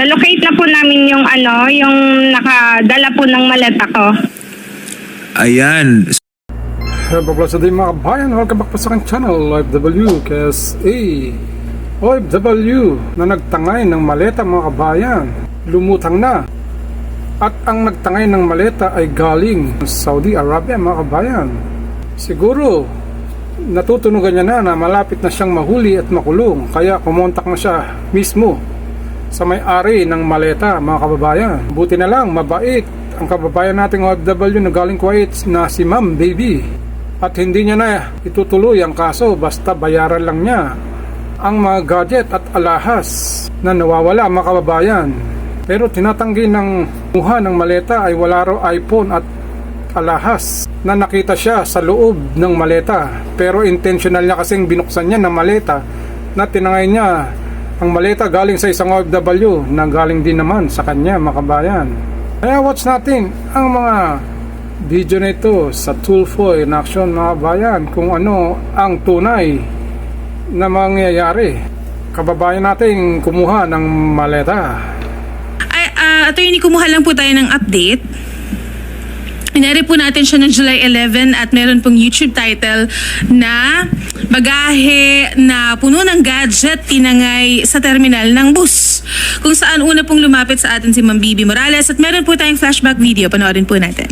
na-locate na po namin yung ano, yung nakadala po ng maleta ko. Ayan. Hello sa din mga kabayan, welcome back po sa aking channel, OFW KSA OFW na nagtangay ng maleta mga kabayan, lumutang na. At ang nagtangay ng maleta ay galing Saudi Arabia mga kabayan. Siguro, natutunugan niya na na malapit na siyang mahuli at makulong. Kaya kumontak na siya mismo sa may-ari ng maleta mga kababayan Buti na lang, mabait ang kababayan nating OFW na galing Kuwait na si Ma'am Baby at hindi niya na itutuloy ang kaso basta bayaran lang niya ang mga gadget at alahas na nawawala mga kababayan. Pero tinatanggi ng muha ng maleta ay wala raw iPhone at alahas na nakita siya sa loob ng maleta. Pero intentional niya kasing binuksan niya ng maleta na tinangay niya ang maleta galing sa isang OFW na galing din naman sa kanya mga kabayan. Kaya watch natin ang mga video na ito sa Tulfo in Action mga bayan kung ano ang tunay na mangyayari. Kababayan nating kumuha ng maleta. Ay, uh, attorney, kumuha lang po tayo ng update. Inari po natin siya ng July 11 at meron pong YouTube title na Bagahe na puno ng gadget tinangay sa terminal ng bus. Kung saan una pong lumapit sa atin si Ma'am Bibi Morales at meron po tayong flashback video. Panoorin po natin.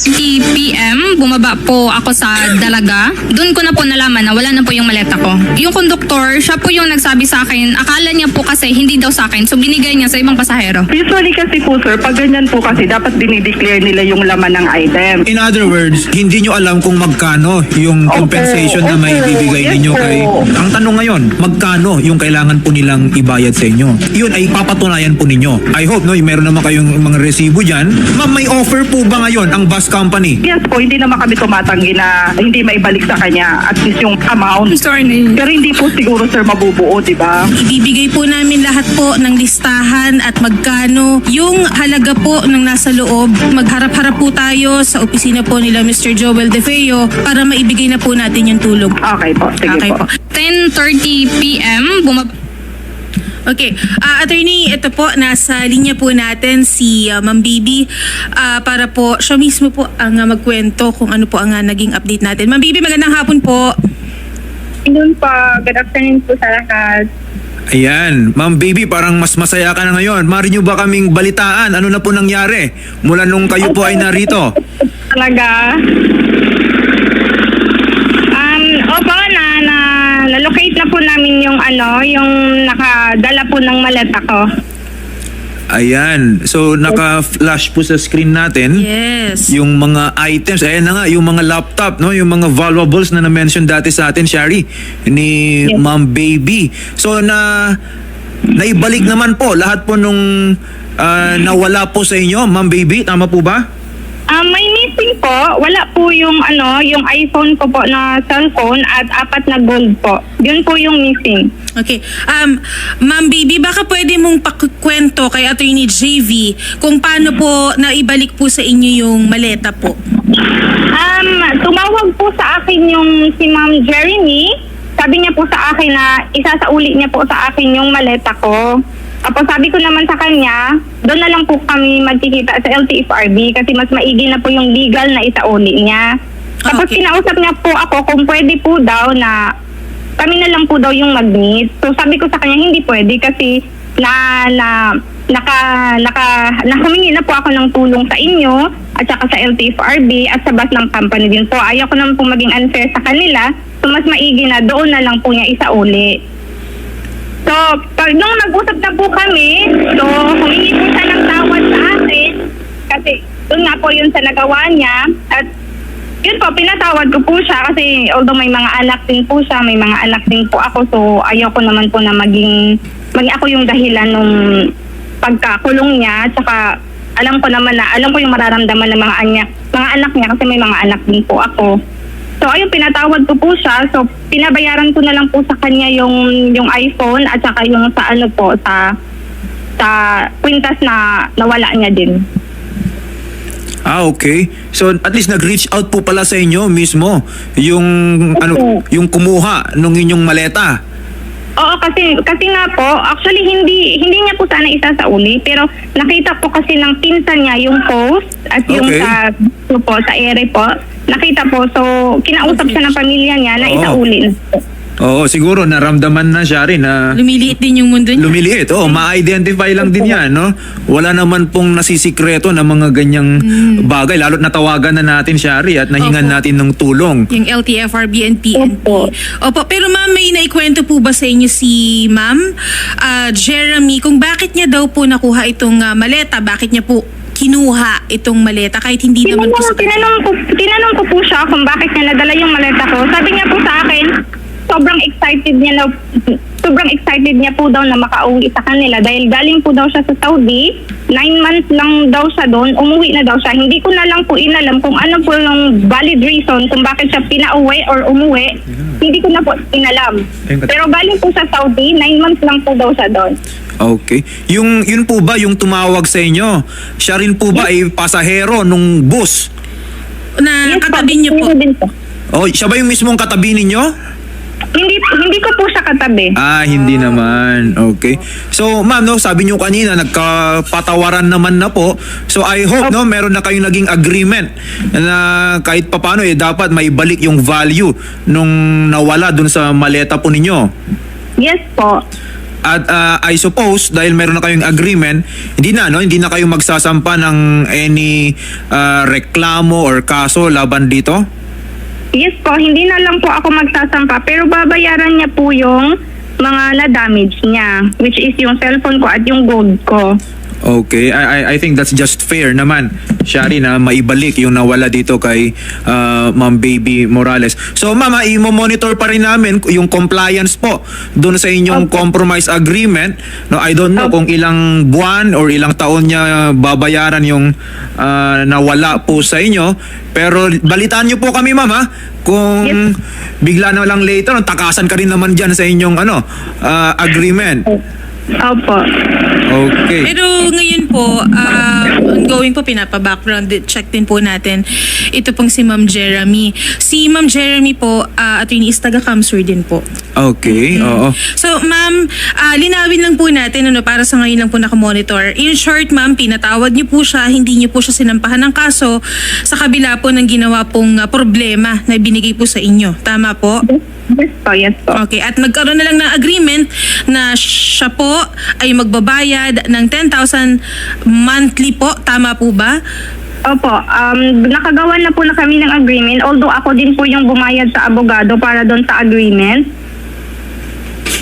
3 p.m., bumaba po ako sa dalaga. Doon ko na po nalaman na wala na po yung maleta ko. Yung konduktor, siya po yung nagsabi sa akin, akala niya po kasi hindi daw sa akin, so binigay niya sa ibang pasahero. Usually kasi po sir, pag ganyan po kasi dapat dinideclare nila yung laman ng item. In other words, hindi nyo alam kung magkano yung Opo, compensation na may opo, bibigay yes ninyo po. kay... Ang tanong ngayon, magkano yung kailangan po nilang ibayad sa inyo? Yun ay papatunayan po ninyo. I hope, no, meron naman kayong mga resibo dyan. Ma'am, may offer po ba ngayon ang bus company? Yes po, hindi naman kami tumatanggi na hindi maibalik sa kanya at least yung amount. Sorry. Pero hindi po siguro sir mabubuo, di ba? Ibibigay po namin lahat po ng listahan at magkano yung halaga po ng nasa loob. Magharap-harap po tayo sa opisina po nila Mr. Joel De Feo para maibigay na po natin yung tulong. Okay po, sige Okay po. po. 10.30 p.m., bumaba Okay. Ah, attorney, ito po, nasa linya po natin si ah, Ma'am Bibi ah, para po siya mismo po ang ah, magkwento kung ano po ang ah, naging update natin. Ma'am Bibi, magandang hapon po. Yun po, good afternoon po sa lahat. Ayan, Ma'am Baby, parang mas masaya ka na ngayon. Mari nyo ba kaming balitaan? Ano na po nangyari mula nung kayo po ay narito? Talaga. Um, opo, na, na, na-locate na po namin yung ano, yung nakadala po ng maleta ko. Ayan, so naka-flash po sa screen natin. Yes. yung mga items, ayan na nga, yung mga laptop, no? yung mga valuables na na-mention dati sa atin, Shari, ni Yes. Ma'am Baby. So, na naibalik naman po lahat po nung ah, nawala po sa inyo, Ma'am Baby, tama po ba? Missing po. Wala po yung ano, yung iPhone ko po na cellphone at apat na gold po. Yun po yung missing. Okay. Um, Ma'am Bibi, baka pwede mong pakikwento kay Attorney JV kung paano po naibalik po sa inyo yung maleta po. Um, tumawag po sa akin yung si Ma'am Jeremy. Sabi niya po sa akin na isasauli niya po sa akin yung maleta ko. Tapos sabi ko naman sa kanya, doon na lang po kami magkikita sa LTFRB kasi mas maigi na po yung legal na isauli niya. Tapos Okay. kinausap niya po ako kung pwede po daw na kami na lang po daw yung mag-meet. So sabi ko sa kanya hindi pwede kasi na na naka naka nakamingi na po ako ng tulong sa inyo at saka sa LTFRB at sa bus ng company din po. Ayaw ko naman po maging unfair sa kanila. So mas maigi na doon na lang po niya isauli. So, pag nung nag-usap na po kami, so humingi po siya ng tawad sa akin kasi doon nga po yun sa nagawa niya at yun po, pinatawad ko po siya kasi although may mga anak din po siya, may mga anak din po ako so ayaw ko naman po na maging, maging ako yung dahilan nung pagkakulong niya tsaka alam ko naman na, alam ko yung mararamdaman ng mga anak, mga anak niya kasi may mga anak din po ako. So ayun, pinatawad ko po siya. So pinabayaran ko na lang po sa kanya yung yung iPhone at saka yung sa ano po sa sa kwintas na nawala niya din. Ah, okay. So, at least nag-reach out po pala sa inyo mismo yung, ano, yung kumuha nung inyong maleta. Oo, kasi kasi nga po, actually hindi hindi niya po sana isa sa uli, pero nakita po kasi ng pinsan niya yung post at yung Okay. sa po sa ere po. Nakita po, so kinausap siya ng pamilya niya na Oo. isa uli. na po. Oo, siguro naramdaman na siya rin na Lumiliit din yung mundo niya. lumiliit. Oo, ma-identify lang din yan, no? Wala naman pong nasisikreto na mga ganyang bagay. Lalo't natawagan na natin, Shari, at nahingan Opo. natin ng tulong. yung LTFRB and PNP. Opo. Opo, pero ma'am, may naikwento po ba sa inyo si ma'am ah, Jeremy kung bakit niya daw po nakuha itong ah, maleta? Bakit niya po kinuha itong maleta kahit hindi naman po sa Tinanong, tinanong, ko, tinanong ko po siya kung bakit niya nadala yung maleta ko. Sabi niya po sa akin, sobrang excited niya na sobrang excited niya po daw na makauwi sa kanila dahil galing po daw siya sa Saudi. Nine months lang daw siya doon, umuwi na daw siya. Hindi ko na lang po inalam kung ano po yung valid reason kung bakit siya pinauwi or umuwi. Hindi ko na po inalam. Pero galing po sa Saudi, nine months lang po daw siya doon. Okay. Yung yun po ba yung tumawag sa inyo? Siya rin po ba ay pasahero nung bus? na Yes katabi niyo po? Din po. Oh, siya ba yung mismong katabi ninyo? Hindi, hindi ko po siya katabi. Ah, hindi naman. Okay. So, ma'am, no, sabi niyo kanina nagkapatawaran naman na po. So, I hope no meron na kayong naging agreement na kahit papano eh dapat may balik yung value nung nawala dun sa maleta po ninyo. Yes po. At ah, I suppose dahil meron na kayong agreement, hindi na no, hindi na kayo magsasampa ng any ah, reklamo or kaso laban dito. Yes po, hindi na lang po ako magsasampa pero babayaran niya po yung mga na-damage niya which is yung cellphone ko at yung gold ko. Okay, I, I, I think that's just fair naman, Shari, na maibalik yung nawala dito kay uh, Ma'am Baby Morales. So, Mama, i-monitor pa rin namin yung compliance po doon sa inyong compromise agreement. No, I don't know kung ilang buwan or ilang taon niya babayaran yung uh, nawala po sa inyo. Pero balitaan niyo po kami, Mama, kung Yes. bigla na lang later, takasan ka rin naman dyan sa inyong ano, uh, agreement. Opo. Okay. Pero ngayon po, ah, ongoing po, pinapa-background check din po natin. Ito pong si Ma'am Jeremy. Si Ma'am Jeremy po, uh, attorney is taga-Kamsur din po. Okay, oo. So, ma'am, ah, linawin lang po natin ano para sa ngayon lang po nakamonitor. In short, ma'am, pinatawad niyo po siya, hindi niyo po siya sinampahan ng kaso sa kabila po ng ginawa pong ah, problema na binigay po sa inyo. Tama po? Yes po, yes po. Okay, at nagkaroon na lang ng agreement na siya po ay magbabayad ng 10,000 monthly po. Tama po ba? Opo, um, nakagawa na po na kami ng agreement although ako din po yung bumayad sa abogado para doon sa agreement.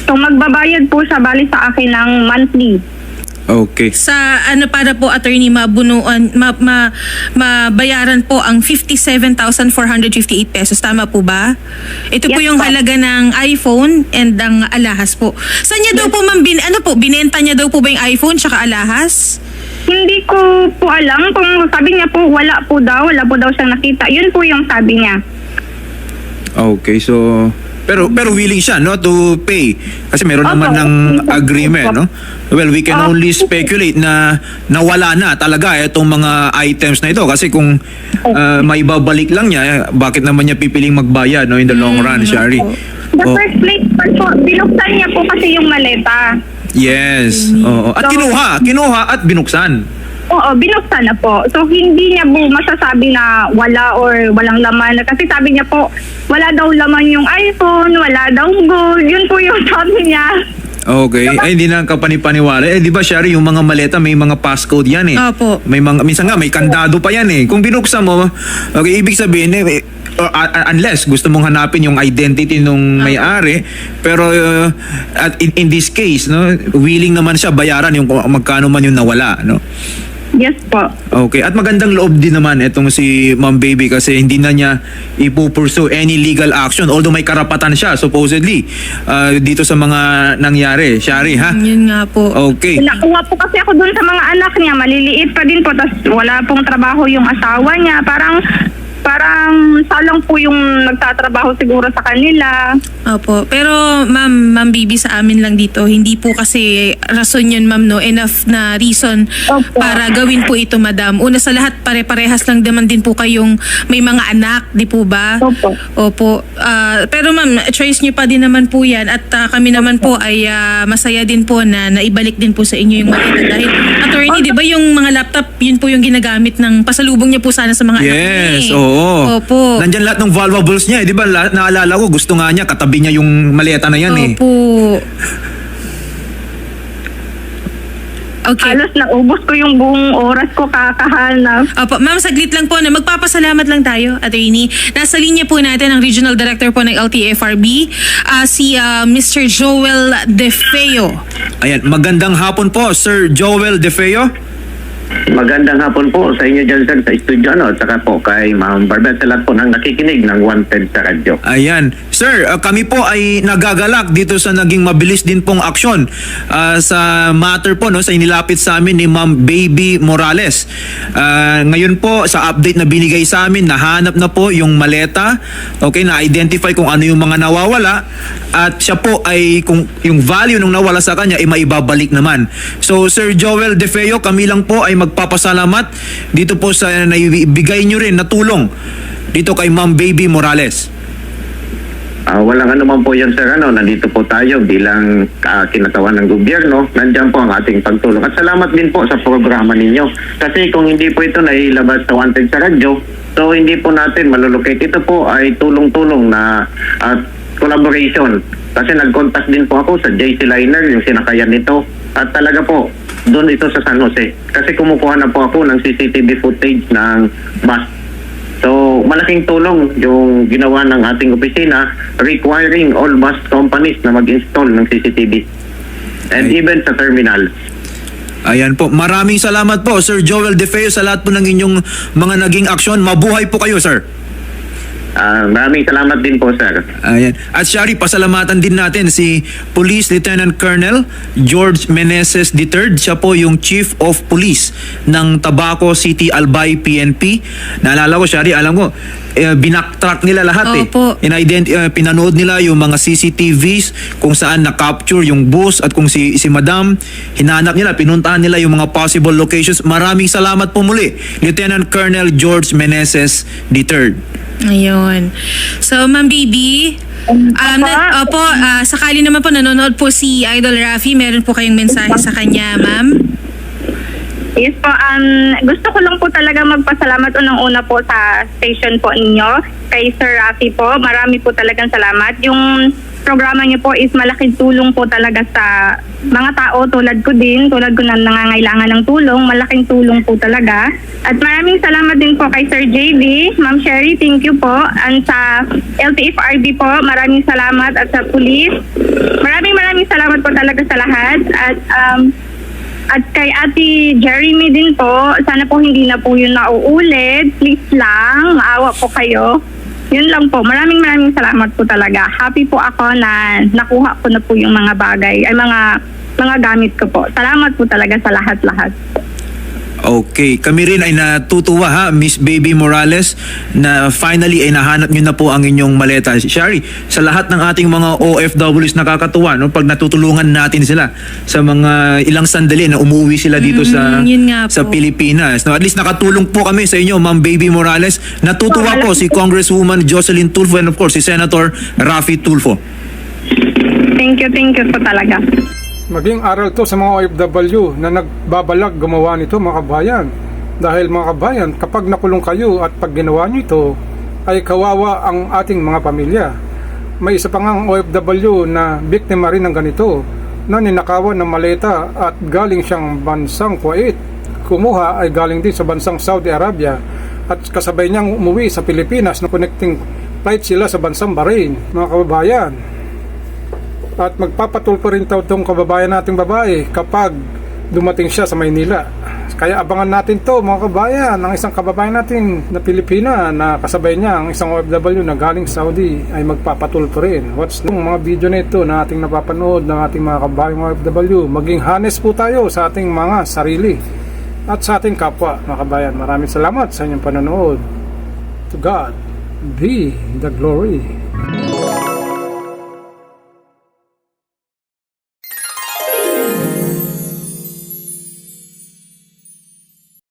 So magbabayad po siya bali sa akin ng monthly. Okay. Sa ano para po attorney mabunuan ma, ma, mabayaran po ang 57,458 pesos tama po ba? Ito po Yes yung po. halaga ng iPhone and ang alahas po. Saan niya daw po ma'am bin, ano po binenta niya daw po ba yung iPhone tsaka alahas? Hindi ko po alam kung sabi niya po wala po daw, wala po daw siyang nakita. Yun po yung sabi niya. Okay, so pero pero willing siya no to pay kasi meron Opo. naman ng agreement no. Well, we can Opo. only speculate na nawala na talaga itong mga items na ito kasi kung uh, may babalik lang niya bakit naman niya pipiling magbayad no in the long run, Shari. The Oh, first place po, binuksan niya po kasi yung maleta. yes. Oo. At So- kinuha, kinuha at binuksan. Oo, binuksan na po. So, hindi niya po masasabi na wala or walang laman. Kasi sabi niya po, wala daw laman yung iPhone, wala daw gold. Yun po yung sabi niya. Okay. Ay, hindi na kapanipaniwala. Eh, di ba, Shari, yung mga maleta, may mga passcode yan eh. Opo. May mga, minsan nga, may kandado pa yan eh. Kung binuksan mo, okay, ibig sabihin eh, eh, or, uh, unless gusto mong hanapin yung identity nung may-ari, pero uh, at in, in this case, no, willing naman siya bayaran yung kung magkano man yung nawala, no? Yes po. Okay, at magandang loob din naman itong si Ma'am Baby kasi hindi na niya ipupursue any legal action although may karapatan siya supposedly uh, dito sa mga nangyari. Shari, ha? Yun nga po. Okay. Nakuha po kasi ako dun sa mga anak niya. Maliliit pa din po. Tapos wala pong trabaho yung asawa niya. Parang parang salang po yung nagtatrabaho siguro sa kanila. Opo. Pero ma'am, ma'am Bibi sa amin lang dito, hindi po kasi rason yun ma'am no, enough na reason Opo. para gawin po ito madam. Una sa lahat, pare-parehas lang naman din po kayong may mga anak, di po ba? Opo. Opo. Ah, pero ma'am, choice niyo pa din naman po yan at ah, kami naman po ay ah, masaya din po na naibalik din po sa inyo yung maleta. Dahil attorney, di ba yung mga laptop, yun po yung ginagamit ng pasalubong niya po sana sa mga anak niya Yes, eh. oo. Opo. Nandyan lahat ng valuables niya, eh, di ba? La- naalala ko, gusto nga niya, katabi niya yung maleta na yan eh. Opo. Okay. Halos naubos ko yung buong oras ko kakahanap. Opo, ma'am, saglit lang po na magpapasalamat lang tayo, attorney. Nasa linya po natin ang Regional Director po ng LTFRB, ah, si ah, Mr. Joel DeFeo. Ayan, magandang hapon po, Sir Joel DeFeo. Magandang hapon po sa inyo dyan sir sa studio ano, at saka po kay Ma'am Barbet sa lahat po ng nakikinig ng Wanted sa radyo. Ayan. Sir, uh, kami po ay nagagalak dito sa naging mabilis din pong aksyon uh, sa matter po no sa inilapit sa amin ni Ma'am Baby Morales. Uh, ngayon po sa update na binigay sa amin, nahanap na po yung maleta. Okay, na-identify kung ano yung mga nawawala at siya po ay kung yung value nung nawala sa kanya ay maibabalik naman. So Sir Joel DeFeo, kami lang po ay magpapasalamat dito po sa naibigay nyo rin na tulong dito kay Ma'am Baby Morales. Ah, walang ano man po yan sir, ano, nandito po tayo bilang ah, kinatawan ng gobyerno. Nandiyan po ang ating pagtulong. At salamat din po sa programa ninyo. Kasi kung hindi po ito nailabas sa Wanted sa radyo, so hindi po natin malulocate. Ito po ay tulong-tulong na at collaboration. Kasi nag-contact din po ako sa JC Liner, yung sinakayan nito. At talaga po, doon ito sa San Jose. Kasi kumukuha na po ako ng CCTV footage ng bus So, malaking tulong yung ginawa ng ating opisina requiring all bus companies na mag-install ng CCTV. And Ay. even sa terminal. Ayan po. Maraming salamat po, Sir Joel DeFeo, sa lahat po ng inyong mga naging aksyon. Mabuhay po kayo, sir. Ah, maraming salamat din po, sir. Ayan. At Shari, pasalamatan din natin si Police Lieutenant Colonel George Meneses III. Siya po yung Chief of Police ng Tabaco City Albay PNP. Naalala ko, Shari, alam ko, eh, binaktrack nila lahat Opo. eh. In-ident- eh, pinanood nila yung mga CCTVs kung saan na-capture yung bus at kung si, si Madam, hinanap nila, pinuntahan nila yung mga possible locations. Maraming salamat po muli, Lieutenant Colonel George Meneses III. Ayun. So, Ma'am Bibi, um, na, opo, ah, sakali naman po nanonood po si Idol Rafi, meron po kayong mensahe sa kanya, ma'am? Yes po, um, gusto ko lang po talaga magpasalamat unang-una po sa station po ninyo, kay Sir Rafi po. Marami po talagang salamat. Yung programa niyo po is malaking tulong po talaga sa mga tao tulad ko din, tulad ko na nangangailangan ng tulong, malaking tulong po talaga. At maraming salamat din po kay Sir JB, Ma'am Sherry, thank you po. And sa LTFRB po, maraming salamat at sa police. Maraming maraming salamat po talaga sa lahat. At um, at kay Ate Jeremy din po, sana po hindi na po yun nauulit. Please lang, maawa po kayo. Yun lang po. Maraming maraming salamat po talaga. Happy po ako na nakuha ko na po yung mga bagay, ay mga mga gamit ko po. Salamat po talaga sa lahat-lahat. Okay, kami rin ay natutuwa ha, Miss Baby Morales, na finally ay nahanap niyo na po ang inyong maleta. Shari, sa lahat ng ating mga OFWs nakakatuwa, no, pag natutulungan natin sila sa mga ilang sandali na umuwi sila dito sa Mm, po. sa Pilipinas. No, at least nakatulong po kami sa inyo, Ma'am Baby Morales. Natutuwa po si Congresswoman Jocelyn Tulfo and of course si Senator Rafi Tulfo. Thank you, thank you po talaga. Maging aral to sa mga OFW na nagbabalag gumawa nito mga kabayan. Dahil mga kabayan, kapag nakulong kayo at pag ginawa nyo ito, ay kawawa ang ating mga pamilya. May isa pa ngang OFW na biktima rin ng ganito na ninakawan ng maleta at galing siyang bansang Kuwait. Kumuha ay galing din sa bansang Saudi Arabia at kasabay niyang umuwi sa Pilipinas na connecting flight sila sa bansang Bahrain. Mga kababayan, at magpapatulpo rin daw itong kababayan nating babae kapag dumating siya sa Maynila. Kaya abangan natin to mga kabayan, ang isang kababayan natin na Pilipina na kasabay niya, ang isang OFW na galing Saudi ay magpapatulpo rin. What's yung mga video na ito na ating napapanood ng ating mga kababayang OFW? Maging honest po tayo sa ating mga sarili at sa ating kapwa mga kabayan. Maraming salamat sa inyong panonood. To God be the glory.